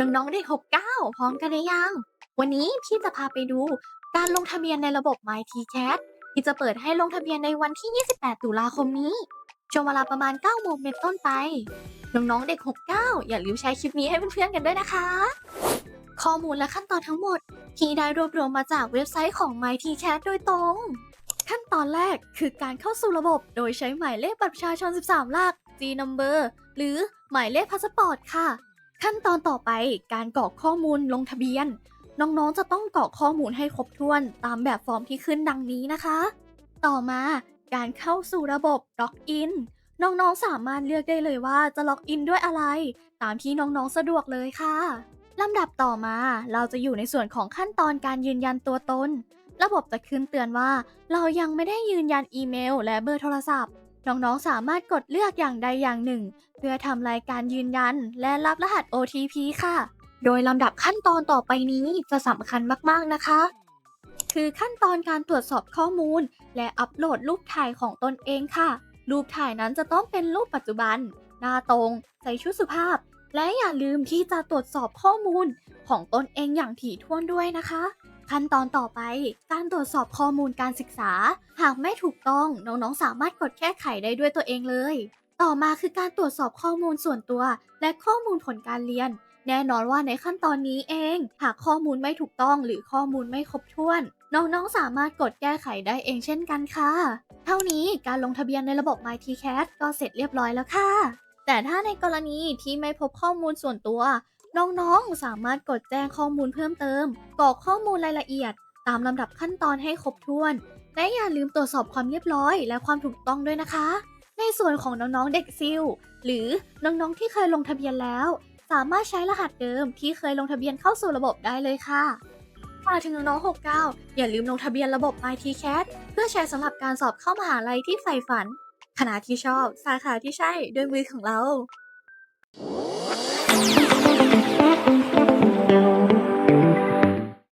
น้องๆเด็ก69 พร้อมกันหรือยัง วันนี้พี่จะพาไปดูการลงทะเบียนในระบบ MyTCAT ที่จะเปิดให้ลงทะเบียนในวันที่ 28 ตุลาคมนี้ ช่วงเวลาประมาณ 9 โมงเป็นต้นไป น้องๆ เด็ก 69 อย่าลืมแชร์คลิปนี้ให้เพื่อนๆ กันด้วยนะคะ ข้อมูลและขั้นตอนทั้งหมดที่ได้รวบรวมมาจากเว็บไซต์ของ MyTCAT โดยตรง ขั้นตอนแรกคือการเข้าสู่ระบบโดยใช้หมายเลขบัตรประชาชน 13 หลัก G number หรือหมายเลขพาสปอร์ตค่ะ ขั้นตอนต่อไปการกรอกข้อมูลลงทะเบียน น้องๆจะต้องกรอกข้อมูลให้ครบถ้วนตามแบบฟอร์มที่ขึ้นดังนี้นะคะ ต่อมาการเข้าสู่ระบบล็อกอินน้องๆสามารถเลือกได้เลยว่าจะล็อกอินด้วยอะไร ตามที่น้องๆสะดวกเลยค่ะลำดับต่อมาเราจะอยู่ในส่วนของขั้นตอนการยืนยันตัวตน ระบบจะขึ้นเตือนว่า เรายังไม่ได้ยืนยันอีเมล และเบอร์โทรศัพท์ น้องๆ สามารถกดเลือกอย่างใดอย่างหนึ่ง เพื่อทำรายการยืนยัน และรับรหัส OTP ค่ะ โดยลำดับขั้นตอนต่อไปนี้จะสำคัญมากๆนะคะ คือขั้นตอนการตรวจสอบข้อมูล และอัปโหลดรูปถ่ายของตนเองค่ะ รูปถ่ายนั้นจะต้องเป็นรูปปัจจุบัน หน้าตรง ใส่ชุดสุภาพ และอย่าลืมที่จะตรวจสอบข้อมูลของตนเองอย่างถี่ถ้วนด้วยนะคะ ขั้นตอนต่อไป การตรวจสอบข้อมูลการศึกษา หากไม่ถูกต้องน้องๆ สามารถกดแก้ไขได้ด้วยตัวเองเลย ต่อมาคือการตรวจสอบข้อมูลส่วนตัว และข้อมูลผลการเรียน แน่นอนว่าในขั้นตอนนี้เอง หากข้อมูลไม่ถูกต้องหรือข้อมูลไม่ครบถ้วน น้องๆ สามารถกดแก้ไขได้เองเช่นกันค่ะ เท่านี้การลงทะเบียนในระบบ MyTCAT ก็เสร็จเรียบร้อยแล้วค่ะ แต่ถ้าในกรณีที่ไม่พบข้อมูลส่วนตัว น้องๆ สามารถกดแจ้งข้อมูลเพิ่มเติมกรอกข้อมูลรายละเอียด ตามลำดับขั้นตอนให้ครบถ้วน และอย่าลืมตรวจสอบความเรียบร้อย และความถูกต้องด้วยนะคะ ในส่วนของน้องๆ เด็กซิลหรือน้องๆ ที่เคยลงทะเบียนแล้ว สามารถใช้รหัสเดิมที่เคยลงทะเบียนเข้าสู่ระบบได้เลยค่ะฝากถึงน้องๆ 69 อย่าลืมลงทะเบียนระบบ MyTCAT เพื่อใช้สำหรับการสอบเข้ามหาลัยที่ใฝ่ฝัน คณะที่ชอบ สาขาที่ใช่ด้วยมือของเรา